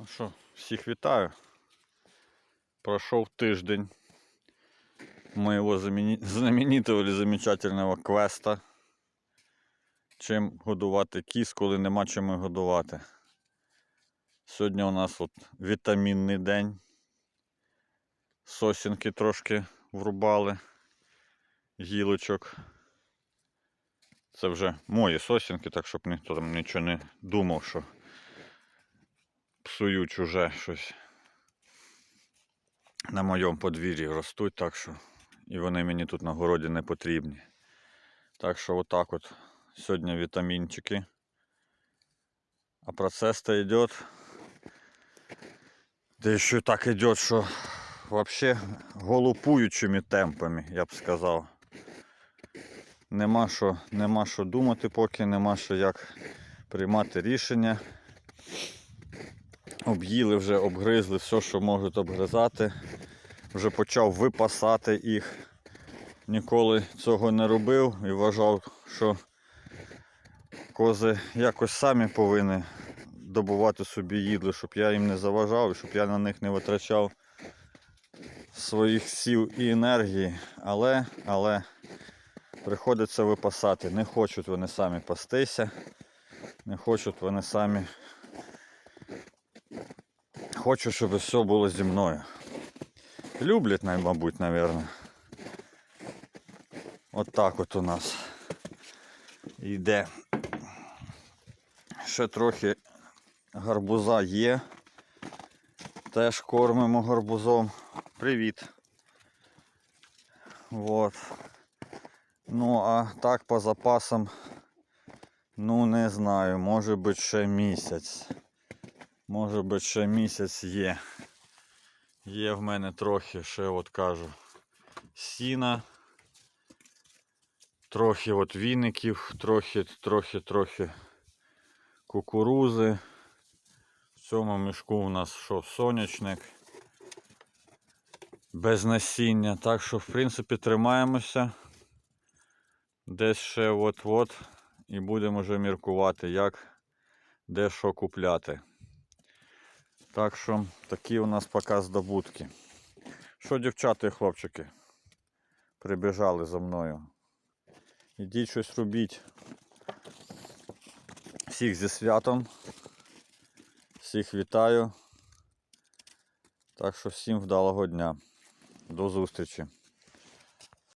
Ну що, всіх вітаю. Пройшов тиждень замени- знаменитого или замечательного квеста. Чим годувати кіз, коли нема чим годувати. Сьогодні у нас от вітамінний день. Сосінки трошки врубали. Гілочок. Це вже мої сосінки, так щоб ніхто там нічого не думав, що псую чуже щось. На моєму подвір'ї ростуть, так що і вони мені тут на городі не потрібні. Так що отак от сьогодні вітамінчики. А процесс-то йде. Да еще так идет, що вообще голупуючими темпами, я б сказав. Нема що, нема що думати поки, нема що як приймати рішення. Об'їли вже, обгризли все, що можуть обгризати. Вже почав випасати їх. Ніколи цього не робив і вважав, що кози якось самі повинні добувати собі їдло, щоб я їм не заважав, щоб я на них не витрачав своїх сил і енергії. Але, але приходиться випасати. Не хочуть вони самі пастися, не хочуть вони самі. Хочу, щоб все було зі мною. Люблять, мабуть, напевно. От так от у нас йде. Ще трохи гарбуза є. Теж кормимо гарбузом. Привіт. Вот. Ну, а так по запасам, ну не знаю, може бути ще місяць. Може бути ще місяць є. Є в мене трохи, ще от кажу, сіна. Трохи от віників, трохи, трохи, трохи кукурузи. В цьому мішку у нас що, сонячник. Без насіння. Так що, в принципі, тримаємося. Десь ще от-от і будемо вже міркувати, як де що купляти. Так що такі у нас поки здобутки. Що, дівчата і хлопчики, прибіжали за мною. Ідіть щось робіть. Всіх зі святом. Всіх вітаю. Так що всім вдалого дня. До зустрічі.